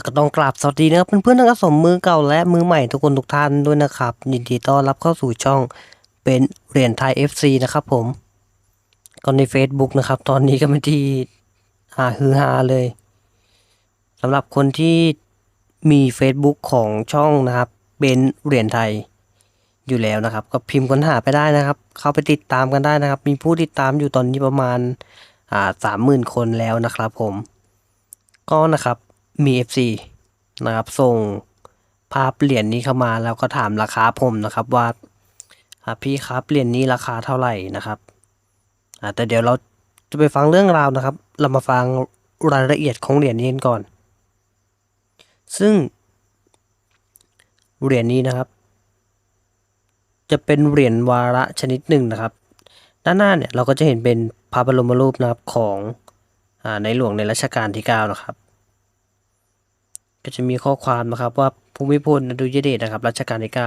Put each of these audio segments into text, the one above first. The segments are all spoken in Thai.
ก็ต้องกราบสวัสดีนะครับเพื่อนๆนักสมมือเก่าและมือใหม่ทุกคนทุกท่านด้วยนะครับยินดีต้อนรับเข้าสู่ช่องเป็นเหรียญไทย FC นะครับผมก็ใน Facebook นะครับ ตอนนี้ก็เป็นที่หาฮือฮาเลยสำหรับคนที่มี Facebook ของช่องนะครับเป็นเหรียญไทยอยู่แล้วนะครับ ก็พิมพ์ค้นหาไปได้นะครับ เข้าไปติดตามกันได้นะครับ มีผู้ติดตามอยู่ตอนนี้ประมาณอ่าสามหมื่นคนแล้วนะครับ ผม ก็นะครับ มี FC นะครับ ส่งภาพเหรียญนี้เข้ามาแล้วก็ถามราคาผมนะครับว่าพี่ครับเหรียญนี้ราคาเท่าไหร่นะครับแต่เดี๋ยวเราจะไปฟังเรื่องราวนะครับ เรามาฟังรายละเอียดของเหรียญนี้กันก่อน ซึ่งเหรียญนี้นะครับ จะเป็นเหรียญวาระชนิดหนึ่งนะครับ ด้านหน้าเนี่ยเราก็จะเห็นเป็นพระบรมรูปนะครับของอในหลวงในรัชกาลที่ 9 นะครับ ก็จะมีข้อความนะครับว่าภูมิพลอดุลยเดชนะครับรัชกาลที่9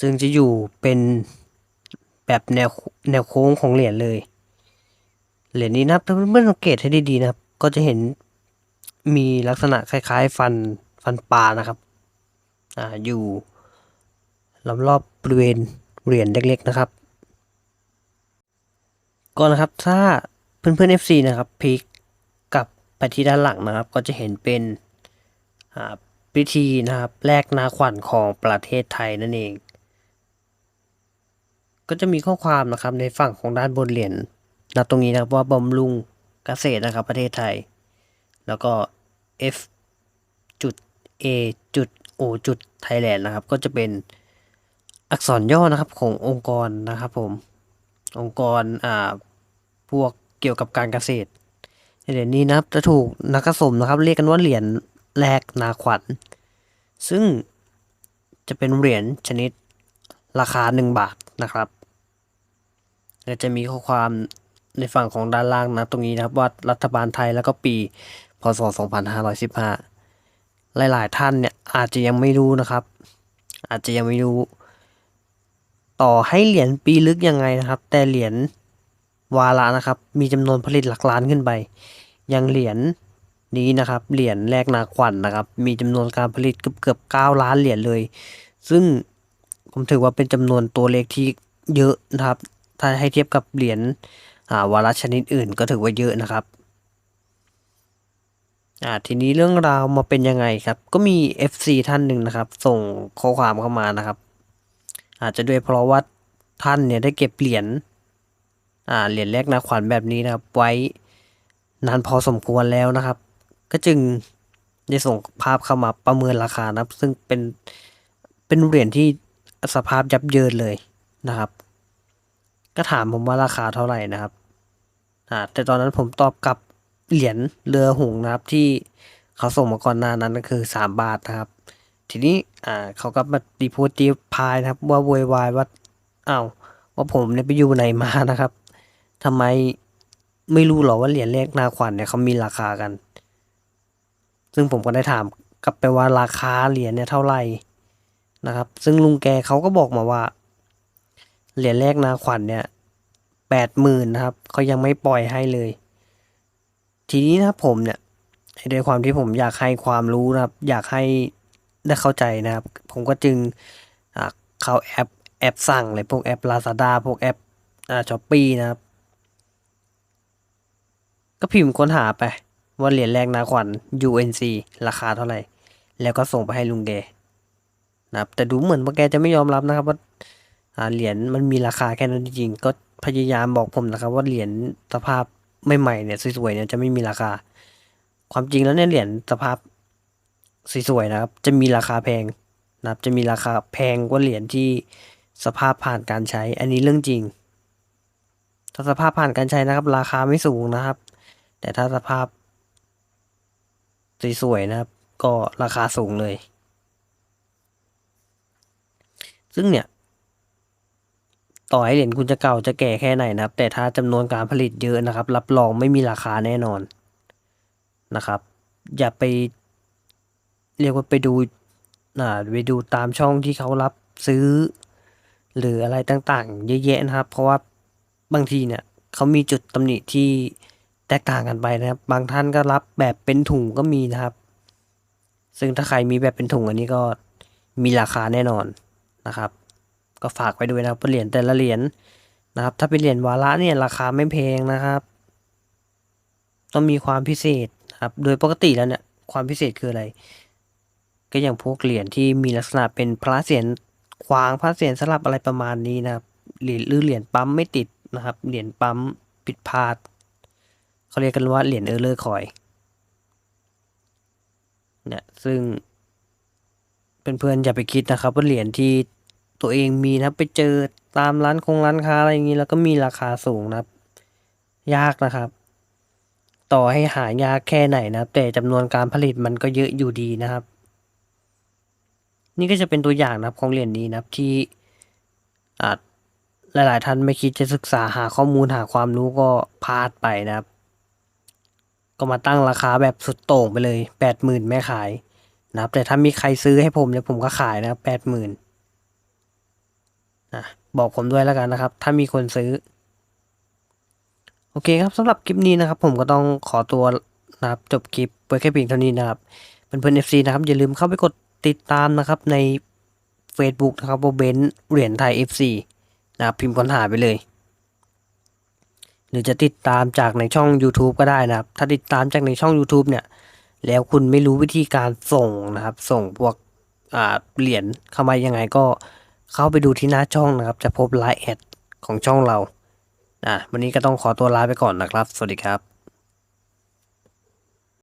ซึ่งจะอยู่เป็นแบบแนวแนวโค้งของเหรียญเลย เหรียญนี้นะครับถ้าเพื่อนๆสังเกตให้ดีๆนะครับ ก็จะเห็นมีลักษณะคล้ายๆ ฟันฟันปลานะครับอ่าอยู่ล้อมรอบบริเวณเหรียญเล็ก ๆนะครับ ก็นะครับถ้าเพื่อนๆ FC นะครับพลิก ไปที่ด้านหลังนะครับ ก็จะเห็นเป็นพิธีนะครับแลกนาขวัญของประเทศไทยนั่นเอง ก็จะมีข้อความนะครับในฝั่งของด้านบนเหรียญนะตรงนี้นะครับว่าบำรุงเกษตรนะครับ ประเทศไทย แล้วก็ F จุด A จุด O จุดไทยแลนด์นะครับ ก็จะเป็นอักษรย่อนะครับขององค์กรนะครับผม องค์กรอ่าพวกเกี่ยวกับการเกษตร เหรียญนี้นะครับจะถูกนักสะสมนะครับ เรียกกันว่าเหรียญแลกนาขวัญ ซึ่งจะเป็นเหรียญชนิดราคา 1 บาทนะครับและจะมีข้อความในฝั่งของด้านล่างนะตรงนี้นะครับว่ารัฐบาลไทยแล้วก็ปีพศ 2515 หลายๆ ท่านเนี่ยอาจจะยังไม่รู้นะครับ อาจจะยังไม่รู้ ต่อให้เหรียญปีลึกยังไงนะครับ แต่เหรียญ วาระนะครับ มีจำนวนผลิตหลักล้านขึ้นไป ยังเหรียญนี้นะครับ เหรียญแรกนาขวัญนนะครับ มีจำนวนการผลิตเกือบเกือบเก้าล้านเหรียญเลย ซึ่งผมถือว่าเป็นจำนวนตัวเลขที่เยอะนะครับ ถ้าให้เทียบกับเหรียญอาวาระชนิดอื่นก็ถือว่าเยอะนะครับอ่าทีนี้เรื่องราวมาเป็นยังไงครับ ก็มี FC ท่านหนึ่งนะครับ ส่งข้อความเข้ามานะครับ อาจจะด้วยเพราะว่าท่านเนี่ยได้เก็บเหรียญ อ่าเหรียญแรกนาขวัญแบบนี้นะครับ ไว้นานพอสมควรแล้วนะครับ ก็จึงได้ส่งภาพเข้ามาประเมินราคานะครับ ซึ่งเป็นเป็นเหรียญที่สภาพยับเยินเลยนะครับ ก็ถามผมว่าราคาเท่าไหร่นะครับอ่าแต่ตอนนั้นผมตอบกับเหรียญเรือหงส์นะครับที่เขาส่งมาก่อนหน้านั้นก็คือสามบาทนะครับ ทีนี้อ่าเขาก็มาตีโพสตีพายนะครับ ว่าโวยวายว่าอ้าวว่าผมเนี่ยไปอยู่ไหนมานะครับ ทำไมไม่รู้หรอว่าเหรียญแรกนาขวัญเนี่ยเขามีราคากัน ซึ่งผมก็ได้ถามกลับไปว่าราคาเหรียญเนี่ยเท่าไหร่นะครับ ซึ่งลุงแกเขาก็บอกมาว่า เหรียญแรกนาขวัญเนี่ยแปดหมื่นนะครับเขายังไม่ปล่อยให้เลย ทีนี้นะผมเนี่ยด้วยความที่ผมอยากให้ความรู้นะครับ อยากให้ได้เข้าใจนะครับ ผมก็จึงเข้าแอปแอปสั่งเลยพวกแอป Lazada พวกแอปอ่าช้อปปีนะครับ ก็พิมพ์ค้นหาไป ว่าเหรียญแรกนาขวัญ UNC ราคาเท่าไหร่ แล้วก็ส่งไปให้ลุงแกนะครับแต่ดูเหมือนว่าแกจะไม่ยอมรับนะครับ ว่าเหรียญมันมีราคาแค่นั้นจริงๆก็พยายามบอกผมนะครับ ว่าเหรียญสภาพใหม่ๆเนี่ยสวยๆเนี่ยจะไม่มีราคา ความจริงแล้วเนี่ยเหรียญสภาพสวยๆนะครับ จะมีราคาแพงนะครับ จะมีราคาแพงกว่าเหรียญที่สภาพผ่านการใช้ อันนี้เรื่องจริง ถ้าสภาพผ่านการใช้นะครับ ราคาไม่สูงนะครับ แต่ถ้าสภาพสวยๆนะครับ ก็ราคาสูงเลย ซึ่งเนี่ย ต่อให้เหรียญคุณจะเก่าจะแก่แค่ไหนนะครับ แต่ถ้าจำนวนการผลิตเยอะนะครับ รับรองไม่มีราคาแน่นอนนะครับ อย่าไปเรียกว่าไปดูอ่าไปดูตามช่องที่เขารับซื้อ หรืออะไรต่างๆ เยอะแยะนะครับ เพราะว่าบางทีเนี่ยเขามีจุดตำหนิที่ แตกต่างกันไปนะครับ บางท่านก็รับแบบเป็นถุงก็มีนะครับ ซึ่งถ้าใครมีแบบเป็นถุงอันนี้ก็มีราคาแน่นอนนะครับ ก็ฝากไว้ด้วยนะครับเหรียญแต่ละเหรียญนะครับ ถ้าเป็นเหรียญวาระเนี่ยราคาไม่แพงนะครับ ต้องมีความพิเศษนะครับ โดยปกติแล้วเนี่ยความพิเศษคืออะไร ก็อย่างพวกเหรียญที่มีลักษณะเป็นพระเศียรขวางพระเศียรสลับอะไรประมาณนี้นะครับเหรียญหรือเหรียญปั๊มไม่ติดนะครับ เหรียญปั๊มผิดพลาด เขาเรียกกันว่าเหรียญเออร์เลอร์คอยเนี่ยซึ่งเพื่อนๆอย่าไปคิดนะครับว่าเหรียญที่ตัวเองมีนะครับไปเจอตามร้านคงร้านค้าอะไรอย่างนี้ แล้วก็มีราคาสูงนะครับ ยากนะครับ ต่อให้หายากแค่ไหนนะครับ แต่จำนวนการผลิตมันก็เยอะอยู่ดีนะครับ นี่ก็จะเป็นตัวอย่างนะครับของเหรียญนี้นะครับที่อาจหลาย ๆ ท่านไม่คิดจะศึกษาหาข้อมูลหาความรู้ก็พลาดไปนะครับ ก็มาตั้งราคาแบบสุดโต่งไปเลยแปดหมื่นแม่ขายนะครับ แต่ถ้ามีใครซื้อให้ผมเนี่ยผมก็ขายนะครับแปดหมื่นนะบอกผมด้วยแล้วกันนะครับ ถ้ามีคนซื้อ โอเคครับสำหรับคลิปนี้นะครับ ผมก็ต้องขอตัวนะครับจบคลิปไว้แค่เพียงเท่านี้นะครับเพื่อนๆ FC นะครับ อย่าลืมเข้าไปกดติดตามนะครับใน Facebook นะครับว่าเบนเหรียญไทย FC นะครับพิมพ์ค้นหาไปเลย หรือจะติดตามจากในช่อง YouTube ก็ได้นะครับ ถ้าติดตามจากในช่อง YouTube เนี่ย แล้วคุณไม่รู้วิธีการส่งนะครับ ส่งพวกเหรียญเข้ามายังไงก็เข้าไปดูที่หน้าช่องนะครับ จะพบไลน์แอดของช่องเราอะวันนี้ก็ต้องขอตัวลาไปก่อนนะครับ สวัสดีครับ